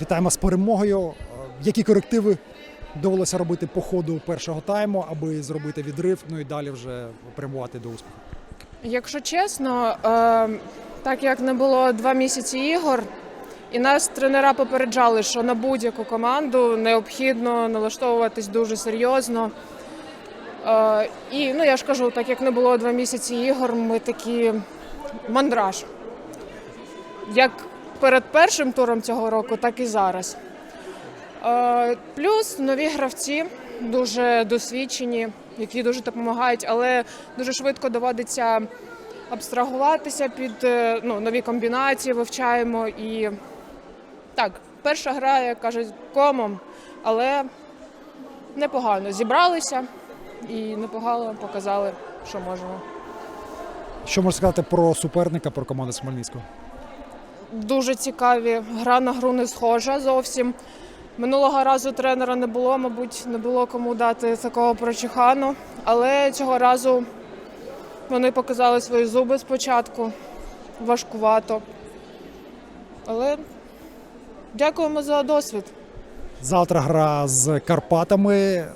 Вітаємо з перемогою. Е, Які корективи довелося робити по ходу першого тайму, аби зробити відрив, ну і далі вже прямувати до успіху? Якщо чесно, е, так як не було два місяці ігор, і нас тренера попереджали, що на будь-яку команду необхідно налаштовуватись дуже серйозно. Е, і ну я ж кажу, так як не було два місяці ігор, ми такі мандраж. Як перед першим туром цього року, так і зараз. Е, Плюс нові гравці дуже досвідчені, які дуже допомагають, але дуже швидко доводиться абстрагуватися під е, ну, нові комбінації, вивчаємо. І так, перша гра, як кажуть, комом, але непогано зібралися і непогано показали, що можемо. Що можна сказати про суперника, про команду Смельницького? Дуже цікаві. Гра на гру не схожа зовсім. Минулого разу тренера не було, мабуть, не було кому дати такого прочихану. Але цього разу вони показали свої зуби спочатку. Важкувато. Але дякуємо за досвід. Завтра гра з Карпатами.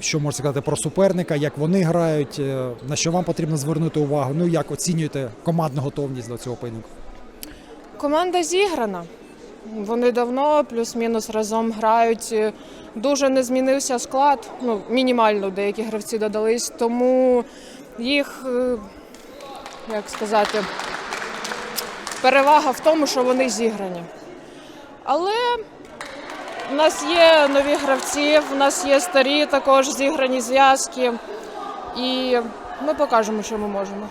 Що можна сказати про суперника, як вони грають, е, на що вам потрібно звернути увагу? Ну як оцінюєте командну готовність до цього поєдинку? Команда зіграна. Вони давно плюс-мінус разом грають. Дуже не змінився склад. Ну, мінімально деякі гравці додались, тому їх, е, як сказати, перевага в тому, що вони зіграні. Але в нас є нові гравці, в нас є старі також зіграні зв'язки. І ми покажемо, що ми можемо.